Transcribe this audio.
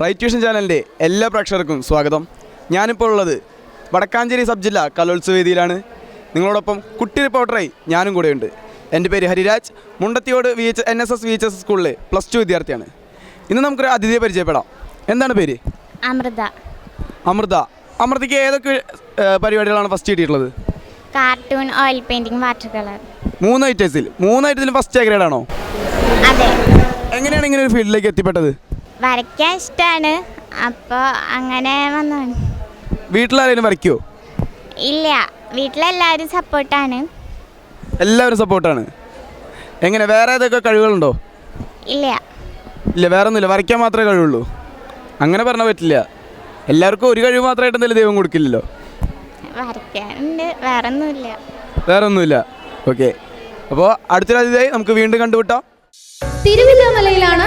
Right tuition ചാനലിന്റെ എല്ലാ പ്രേക്ഷകർക്കും സ്വാഗതം. ഞാനിപ്പോൾ ഉള്ളത് വടക്കാഞ്ചേരി സബ് ജില്ല കലോത്സവ വേദിയിലാണ്. നിങ്ങളോടൊപ്പം കുട്ടി റിപ്പോർട്ടറായി ഞാനും കൂടെയുണ്ട്. എന്റെ പേര് Hariraj. Mundathiyode V H N S S V H S സ്കൂളിലെ പ്ലസ് ടു വിദ്യാർത്ഥിയാണ്. ഇന്ന് നമുക്കൊരു അതിഥിയെ പരിചയപ്പെടാം. എന്താണ് പേര്? അമൃത. അമൃത. അമൃതയ്ക്ക് ഏതൊക്കെ പരിപാടികളാണ് ഫസ്റ്റ് കിട്ടിയിട്ടുള്ളത്? Cartoon oil painting water colour മൂന്ന് ഐറ്റംസിൽ മൂന്ന് ഐറ്റത്തിൽ ഫസ്റ്റ് ഗ്രേഡ് ആണോ? എങ്ങനെയാണ് ഇങ്ങനെ ഒരു ഫീൽഡിലേക്ക് എത്തിപ്പെട്ടത്? വരയ്ക്കാൻ ഇഷ്ടമാണ് അപ്പോൾ അങ്ങനെ വന്നതാണ്. വീട്ടിലാരെങ്കിലും വരയ്ക്കുമോ ഇല്ല. വീട്ടിലെല്ലാവരും സപ്പോർട്ടാണ്. എല്ലാവരും സപ്പോർട്ടാണ്. എങ്ങനെ വേറെ ഏതൊക്കെ കഴിവുകളുണ്ടോ? ഇല്ല. ഇല്ല വേറെ ഒന്നുമില്ല വരയ്ക്കാൻ മാത്രമേ കഴിവുള്ളൂ. അങ്ങനെ പറഞ്ഞാൽ പറ്റില്ല. എല്ലാവർക്കും ഒരു കഴിവ് മാത്രമായിട്ട് എന്തായാലും ദൈവം കൊടുക്കില്ലല്ലോ? വരയ്ക്കാനുണ്ട്. വേറെ ഒന്നുമില്ല വേറെ ഒന്നുമില്ല ഓക്കെ. അപ്പോൾ അടുത്തൊരു അതിഥിയായി നമുക്ക് വീണ്ടും കണ്ടുമുട്ടാം. തിരുവില്ലാമലയിലാണ്